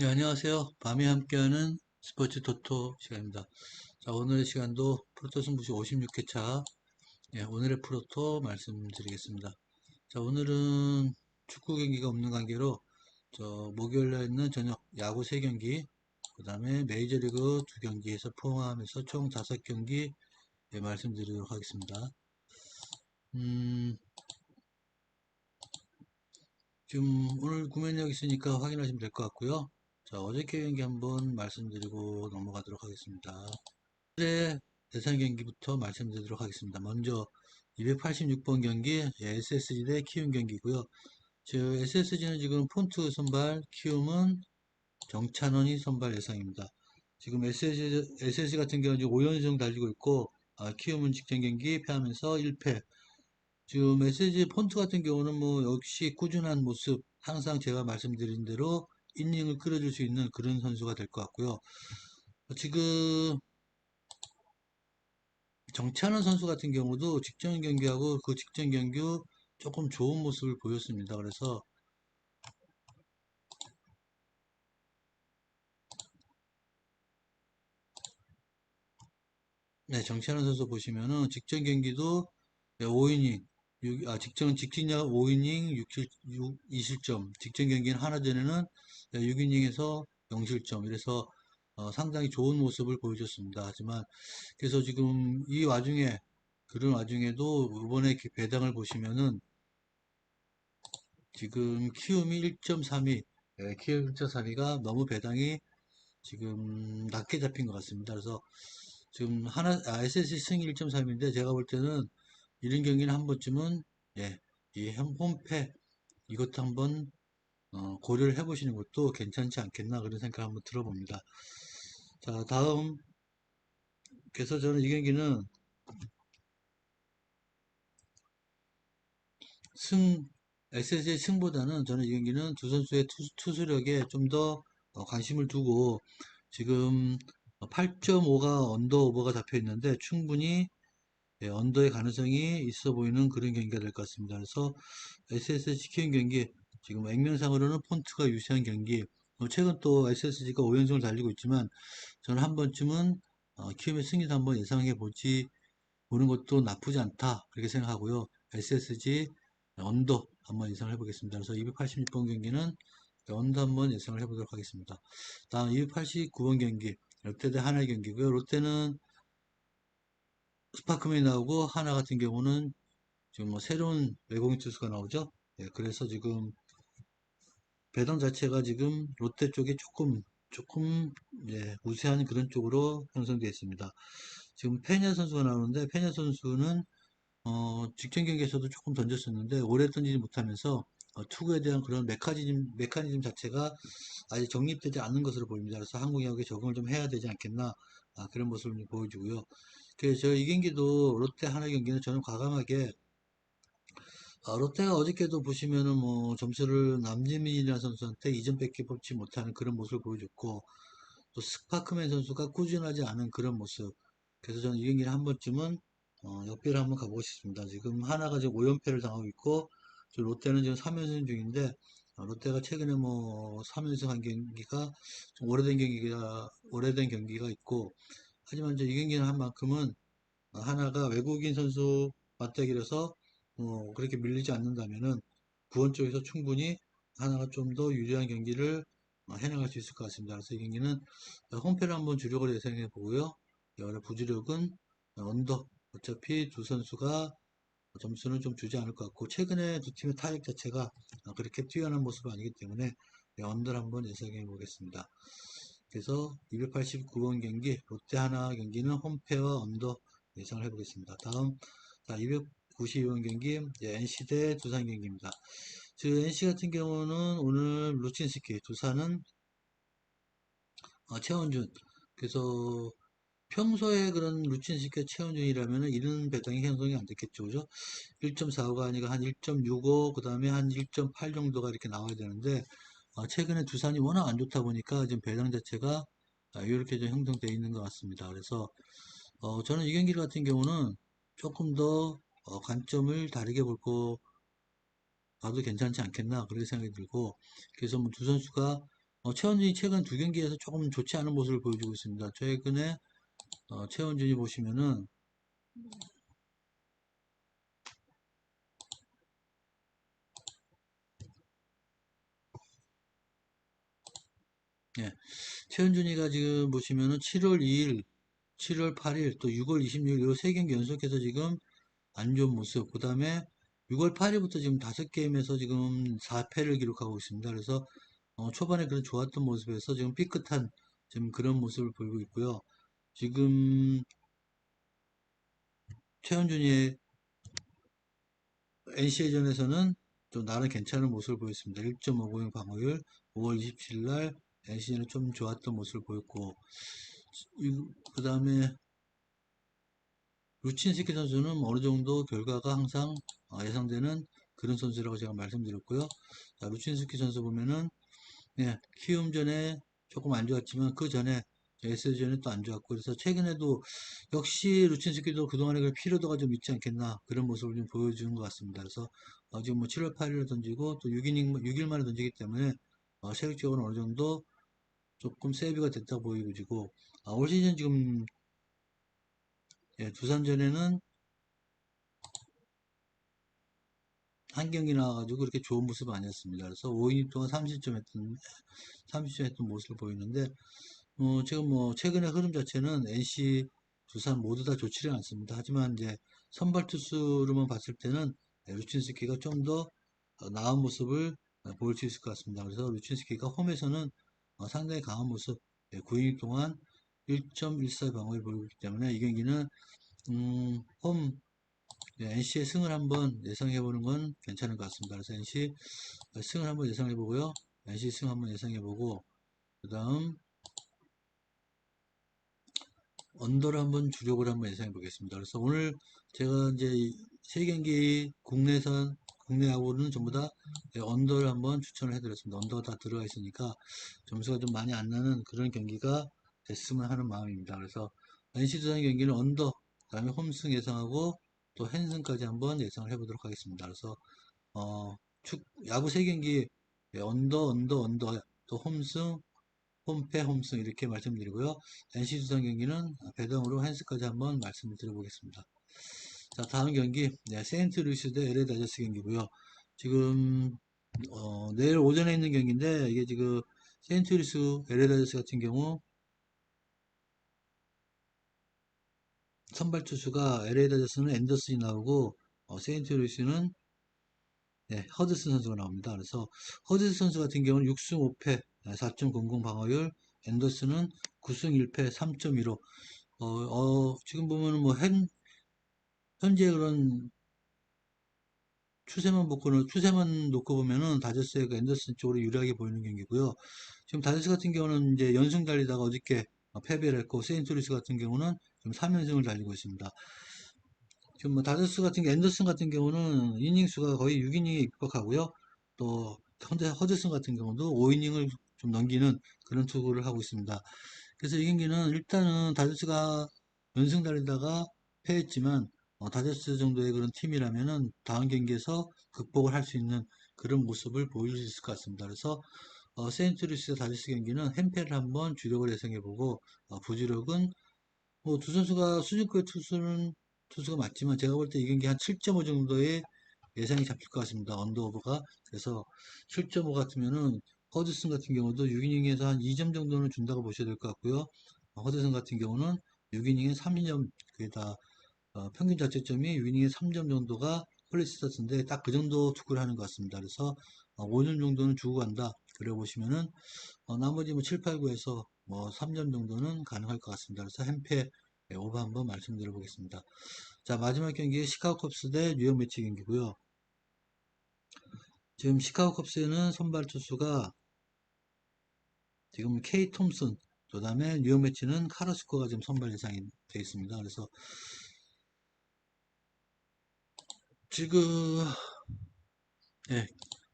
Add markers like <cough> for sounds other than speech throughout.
네, 안녕하세요. 밤에 함께하는 스포츠 토토 시간입니다. 자, 오늘의 시간도 프로토 승부시 56회차, 예, 오늘의 프로토 말씀드리겠습니다. 자, 오늘은 축구 경기가 없는 관계로, 저, 목요일에 있는 저녁 야구 3경기, 그 다음에 메이저리그 2경기에서 포함해서 총 5경기 예, 말씀드리도록 하겠습니다. 음, 지금 오늘 구매력 있으니까 확인하시면 될 것 같고요. 자, 어저께 경기 한번 말씀드리고 넘어가도록 하겠습니다. 오늘의 대상 경기부터 말씀드리도록 하겠습니다. 먼저 286번 경기 SSG 대 키움 경기고요. 저 SSG는 지금 폰트 선발, 키움은 정찬원이 선발 예상입니다. 지금 SSG, SSG 같은 경우는 5연승 달리고 있고 아, 키움은 직전 경기 패하면서 1패. 지금 SSG 폰트 같은 경우는 뭐 역시 꾸준한 모습, 항상 제가 말씀드린 대로 이닝을 끌어줄 수 있는 그런 선수가 될 것 같고요. 지금 정찬원 선수 같은 경우도 직전 경기하고 그 직전 경기 후 조금 좋은 모습을 보였습니다. 그래서 네, 정찬원 선수 보시면은 직전 경기도 5이닝, 아, 직전 직진야 5이닝 6, 2실점, 직전 경기는 하나 전에는 6이닝에서 0실점, 이래서 어, 상당히 좋은 모습을 보여줬습니다. 하지만 그래서 지금 이 와중에 그런 와중에도 이번에 배당을 보시면은 지금 키움이 1.32, 예, 키움 1.32가 너무 배당이 지금 낮게 잡힌 것 같습니다. 그래서 지금 하나 아, SSC 승 1.3인데 제가 볼 때는 이런 경기는 한 번쯤은 예, 이 홈패 이것도 한번 어, 고려를 해보시는 것도 괜찮지 않겠나 그런 생각 한번 들어봅니다. 자 다음 그래서 저는 이 경기는 승 SS의 승보다는 저는 이 경기는 두 선수의 투, 수 력에 좀 더 관심을 두고 지금 8.5가 언더 오버가 잡혀 있는데 충분히 예, 언더의 가능성이 있어 보이는 그런 경기가 될 것 같습니다. 그래서 SSG 키움 경기 지금 액면상으로는 폰트가 유시한 경기 어, 최근 또 SSG가 5연승을 달리고 있지만 저는 한 번쯤은 어, 키움의 승리도 한번 예상해 보지 보는 것도 나쁘지 않다 그렇게 생각하고요. SSG 언더 한번 예상을 해보겠습니다. 그래서 286번 경기는 언더 한번 예상을 해보도록 하겠습니다. 다음 289번 경기 롯데 대 하나 경기고요. 롯데는 스파크맨이 나오고 하나 같은 경우는 지금 뭐 새로운 외국인 투수가 나오죠. 예, 그래서 지금 배당 자체가 지금 롯데 쪽에 조금 조금 예, 우세한 그런 쪽으로 형성되어 있습니다. 지금 페냐 선수가 나오는데 페냐 선수는 어, 직전 경기에서도 조금 던졌었는데 오래 던지지 못하면서 어, 투구에 대한 그런 메커니즘 메커니즘 자체가 아직 정립되지 않는 것으로 보입니다. 그래서 한국 야구에 적응을 좀 해야 되지 않겠나 아, 그런 모습을 보여주고요. 그래서 이 경기도 롯데 하나 경기는 저는 과감하게 아, 롯데가 어저께도 보시면은 뭐 점수를 남지민이라는 선수한테 2점밖에 뽑지 못하는 그런 모습을 보여줬고 또 스파크맨 선수가 꾸준하지 않은 그런 모습 그래서 저는 이 경기를 한 번쯤은 어, 역배를 한번 가보고 싶습니다. 지금 하나가 지금 5연패를 당하고 있고 롯데는 지금 3연승 중인데 어, 롯데가 최근에 뭐 3연승 한 경기가 좀 오래된 경기가 오래된 경기가 있고 하지만 이제 이 경기는 한 만큼은 하나가 외국인 선수 맞대결에서 어, 그렇게 밀리지 않는다면은 구원 쪽에서 충분히 하나가 좀 더 유리한 경기를 어, 해나갈 수 있을 것 같습니다. 그래서 이 경기는 홈패를 한번 주력으로 예상해 보고요. 여러 부주력은 언더 어차피 두 선수가 점수는 좀 주지 않을 것 같고 최근에 두 팀의 타격 자체가 그렇게 뛰어난 모습은 아니기 때문에 언더를 한번 예상해 보겠습니다. 그래서 289번 경기 롯데 하나 경기는 홈패와 언더 예상을 해보겠습니다. 다음 292번 경기 NC 대 두산 경기입니다. 즉 NC 같은 경우는 오늘 루친스키 두산은 어, 최원준 그래서 평소에 그런 루틴식의 체온중이라면 이런 배당이 형성이 안 됐겠죠. 그죠? 1.45가 아니라 한 1.65, 그 다음에 한 1.8 정도가 이렇게 나와야 되는데, 어, 최근에 두산이 워낙 안 좋다 보니까 지금 배당 자체가 아, 이렇게 좀 형성되어 있는 것 같습니다. 그래서, 어, 저는 이 경기 같은 경우는 조금 더 어, 관점을 다르게 볼 거, 봐도 괜찮지 않겠나, 그렇게 생각이 들고, 그래서 뭐 두 선수가 어, 최원준이 최근 두 경기에서 조금 좋지 않은 모습을 보여주고 있습니다. 최근에 어, 최원준이 보시면은 예, 최원준이가 지금 보시면은 7월 2일, 7월 8일, 또 6월 26일 요 세 경기 연속해서 지금 안 좋은 모습. 그 다음에 6월 8일부터 지금 다섯 게임에서 지금 4패를 기록하고 있습니다. 그래서 어, 초반에 그런 좋았던 모습에서 지금 삐끗한 지금 그런 모습을 보이고 있고요. 지금 최원준이의 NC전에서는 좀 나름 괜찮은 모습을 보였습니다. 1.50 방어율 5월 27일 날 NC전에 좀 좋았던 모습을 보였고 그 다음에 루친스키 선수는 어느 정도 결과가 항상 어, 예상되는 그런 선수라고 제가 말씀드렸고요. 자, 루친스키 선수 보면은 예, 키움전에 조금 안 좋았지만 그 전에 SS전에 또 안 좋았고 그래서 최근에도 역시 루친스키도 그동안에 그 피로도가 좀 있지 않겠나 그런 모습을 좀 보여주는 것 같습니다. 그래서 어, 지금 뭐 7월 8일을 던지고 또 6이닝, 6일 만에 던지기 때문에 어, 체력적으로 어느 정도 조금 세이브가 됐다 보이고 아, 올 시즌 지금 예, 두산전에는 한 경기 나와가지고 그렇게 좋은 모습은 아니었습니다. 그래서 5이닝 동안 30점 했던, 30점 했던 모습을 보이는데, 어, 지금 뭐, 최근의 흐름 자체는 NC, 두산 모두 다 좋지는 않습니다. 하지만 이제 선발 투수로만 봤을 때는 루친스키가 좀 더 나은 모습을 보일 수 있을 것 같습니다. 그래서 루친스키가 홈에서는 어, 상당히 강한 모습, 9이닝 동안 1.14 방어를 보이고 있기 때문에 이 경기는 음, 홈 NC의 승을 한번 예상해 보는 건 괜찮을 것 같습니다. 그래서 NC 승을 한번 예상해 보고요. NC 승 한번 예상해 보고 그 다음 언더를 한번 주력을 한번 예상해 보겠습니다. 그래서 오늘 제가 이제 세 경기 국내선 국내 야구는 전부 다 언더를 한번 추천을 해드렸습니다. 언더가 다 들어가 있으니까 점수가 좀 많이 안 나는 그런 경기가 됐으면 하는 마음입니다. 그래서 NC 두산 경기는 언더, 그 다음에 홈승 예상하고 또 핸승까지 한번 예상을 해보도록 하겠습니다. 그래서 어, 축, 야구 3경기 언더, 언더, 언더, 또 홈승, 홈패, 홈승 이렇게 말씀드리고요. NC 두산 경기는 배당으로 핸스까지 한번 말씀을 드려보겠습니다. 자, 다음 경기 네, 세인트 루이스 대 LA 다저스 경기고요. 지금 어, 내일 오전에 있는 경기인데 이게 지금 세인트 루이스 LA 다저스 같은 경우 선발 투수가 LA 다저스는 앤더슨이 나오고 어, 세인트루이스는 네, 허드슨 선수가 나옵니다. 그래서 허드슨 선수 같은 경우는 6승 5패 4.00 방어율, 앤더슨은 9승 1패 3.15. 어, 어, 지금 보면은 뭐 현, 현재 그런 추세만 보고는 추세만 놓고 보면은 다저스의 그 앤더슨 쪽으로 유리하게 보이는 경기고요. 지금 다저스 같은 경우는 이제 연승 달리다가 어저께 패배를 했고 세인트루이스 같은 경우는 지금 3연승을 달리고 있습니다. 지금 뭐 다저스 같은 게 앤더슨 같은 경우는 이닝 수가 거의 6이닝에 입각하고요. 또 현재 허즈슨 같은 경우도 5이닝을 좀 넘기는 그런 투구를 하고 있습니다. 그래서 이 경기는 일단은 다저스가 연승 달리다가 패했지만 어, 다저스 정도의 그런 팀이라면은 다음 경기에서 극복을 할 수 있는 그런 모습을 보일 수 있을 것 같습니다. 그래서 어, 세인트루이스 다저스 경기는 햄페를 한번 주력을 예상해보고 어, 부주력은 뭐 두 선수가 수준급의 투수는 투수가 맞지만 제가 볼 때 이 경기 한 7.5 정도의 예상이 잡힐 것 같습니다. 언더오버가 그래서 7.5 같으면은 허드슨 같은 경우도 6이닝에서 한 2점 정도는 준다고 보셔야 될 것 같고요. 허드슨 같은 경우는 6이닝에 3점 그게 다 어, 평균 자책점이 6이닝에 3점 정도가 퀄리스타트인데 딱 그 정도 투구를 하는 것 같습니다. 그래서 어, 5점 정도는 주고 간다. 그래 보시면은 어, 나머지 뭐 7, 8, 9에서 뭐 3점 정도는 가능할 것 같습니다. 그래서 햄페 네, 오버 한번 말씀드려 보겠습니다. 자 마지막 경기 시카고 컵스 대 뉴욕 매치 경기고요. 지금 시카고 컵스에는 선발 투수가 지금 K 톰슨 그 다음에 뉴욕 매치는 카라스코가 지금 선발 예상이 되어 있습니다. 그래서 지금 네,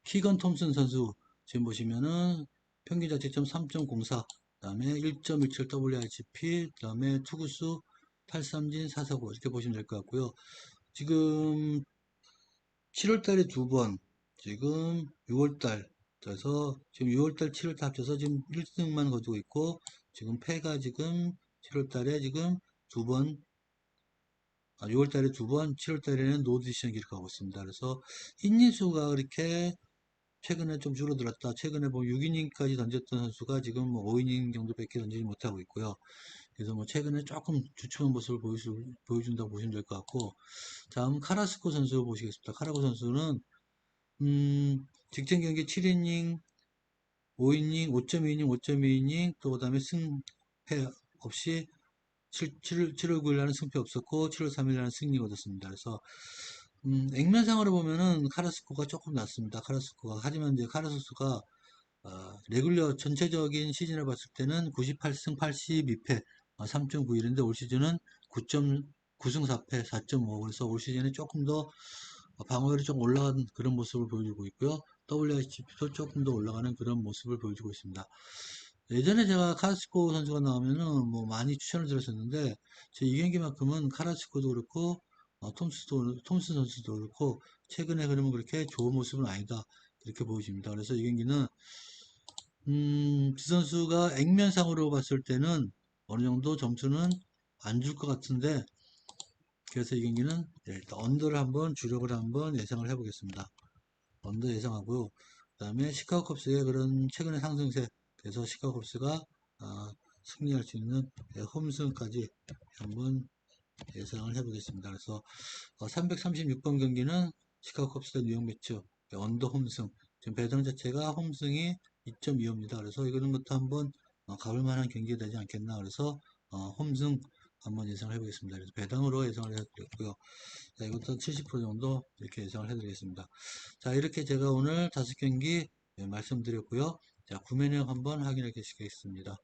키건 톰슨 선수 지금 보시면은 평균 자책점 3.04 그 다음에 1.17 WIGP 그 다음에 투구수 탈삼진 사사고 이렇게 보시면 될 것 같고요 지금 7월달에 두 번 지금 6월달 그래서 지금 6월달, 7월달 합쳐서 지금 1승만 거두고 있고 지금 패가 지금 7월달에 지금 두 번, 아, 6월달에 두 번, 7월달에는 노디션 기록하고 있습니다. 그래서 인니수가 그렇게 최근에 좀 줄어들었다. 최근에 뭐 6이닝까지 던졌던 선수가 지금 뭐 5이닝 정도밖에 던지지 못하고 있고요. 그래서 뭐 최근에 조금 주춤한 모습을 보여주, 보여준다고 보시면 될 것 같고 다음 카라스코 선수 보시겠습니다. 카라코 선수는 음, 직전 경기 7이닝, 5이닝, 5.2이닝, 5.2이닝 또 그다음에 승패 없이 7, 7, 7월 9일 날은 승패 없었고 7월 3일 날은 승리가 얻었습니다. 그래서 음, 액면상으로 보면은 카라스코가 조금 낫습니다. 카라스코가 하지만 이제 카라스코가 어, 레귤러 전체적인 시즌을 봤을 때는 98승 82패 어, 3.91인데 올 시즌은 9.9승 4패 4.5 그래서 올 시즌에 조금 더 방어율이 좀 올라간 그런 모습을 보여주고 있고요. WHP도 조금 더 올라가는 그런 모습을 보여주고 있습니다. 예전에 제가 카라스코 선수가 나오면은 뭐 많이 추천을 드렸었는데 제 이 경기만큼은 카라스코도 그렇고 어, 톰스도 톰스 선수도 그렇고 최근에 그러면 그렇게 좋은 모습은 아니다 이렇게 보여집니다. 그래서 이 경기는 음, 두 선수가 액면상으로 봤을 때는 어느 정도 점수는 안 줄 것 같은데 그래서 이 경기는 네, 일단 언더를 한번 주력을 한번 예상을 해보겠습니다. 언더 예상하고요. 그 다음에 시카고 컵스의 그런 최근의 상승세 그래서 시카고 컵스가 아, 승리할 수 있는 네, 홈승까지 한번 예상을 해보겠습니다. 그래서 336번 경기는 시카고 컵스 대 뉴욕 매치 언더 홈승 지금 배당 자체가 홈승이 2.25입니다. 그래서 이거는 것도 한번 어, 가볼 만한 경기가 되지 않겠나 그래서 어, 홈승 한번 예상을 해보겠습니다. 그래서 배당으로 예상을 해드렸고요. 자, 이것도 70% 정도 이렇게 예상을 해드리겠습니다. 자, 이렇게 제가 오늘 다섯 경기 예, 말씀드렸고요. 자, 구매 내역 한번 확인해 주시겠습니다.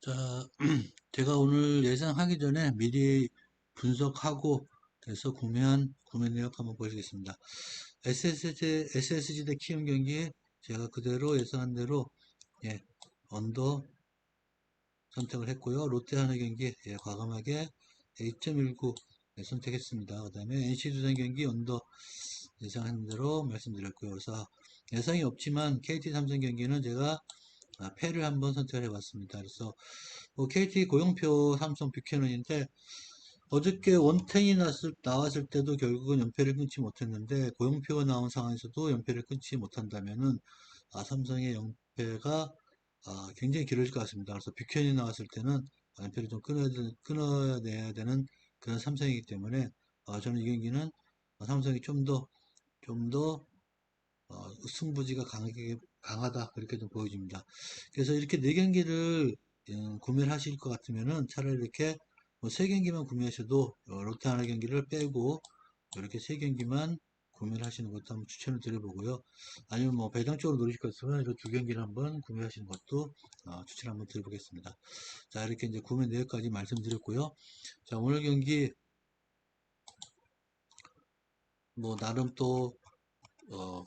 자, <clears throat> 제가 오늘 예상하기 전에 미리 분석하고 그래서 구매한 구매 내역 한번 보시겠습니다. SSG, SSG 대 키움 경기 제가 그대로 예상한 대로 예, 언더 선택을 했고요. 롯데 하나 경기 예, 과감하게 2.19 예, 선택했습니다. 그 다음에 NC 두산 경기 언더 예상한 대로 말씀드렸고요. 그래서 예상이 없지만 KT 삼성 경기는 제가 아, 패를 한번 선택을 해봤습니다. 그래서 뭐 KT 고용표 삼성 뷰캐넌인데 어저께 원텐이 났을, 나왔을 때도 결국은 연패를 끊지 못했는데 고용표가 나온 상황에서도 연패를 끊지 못한다면은 아, 삼성의 연패가 아, 굉장히 길어질 것 같습니다. 그래서 뷰캐넌이 나왔을 때는 연패를 좀 끊어야, 되, 끊어내야 되는 그런 삼성이기 때문에 아, 저는 이 경기는 삼성이 좀 더 좀더 어, 승부지가 강하게 강하다 그렇게 좀 보여집니다. 그래서 이렇게 네 경기를 음, 구매를 하실 것 같으면은 차라리 이렇게 뭐세 경기만 구매하셔도 어, 롯데 하나 경기를 빼고 이렇게 세 경기만 구매를 하시는 것도 한번 추천을 드려보고요. 아니면 뭐 배당 쪽으로 노리실 것 같으면 이거 두 경기를 한번 구매하시는 것도 어, 추천 한번 드려보겠습니다. 자 이렇게 이제 구매 내역까지 말씀드렸고요. 자 오늘 경기 뭐 나름 또 어,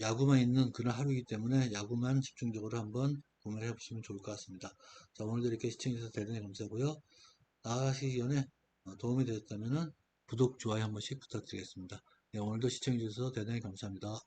야구만 있는 그런 하루이기 때문에 야구만 집중적으로 한번 구매를 해보시면 좋을 것 같습니다. 자 오늘도 이렇게 시청해주셔서 대단히 감사하고요. 나가시기 전에 어, 도움이 되셨다면 구독, 좋아요 한 번씩 부탁드리겠습니다. 네, 오늘도 시청해주셔서 대단히 감사합니다.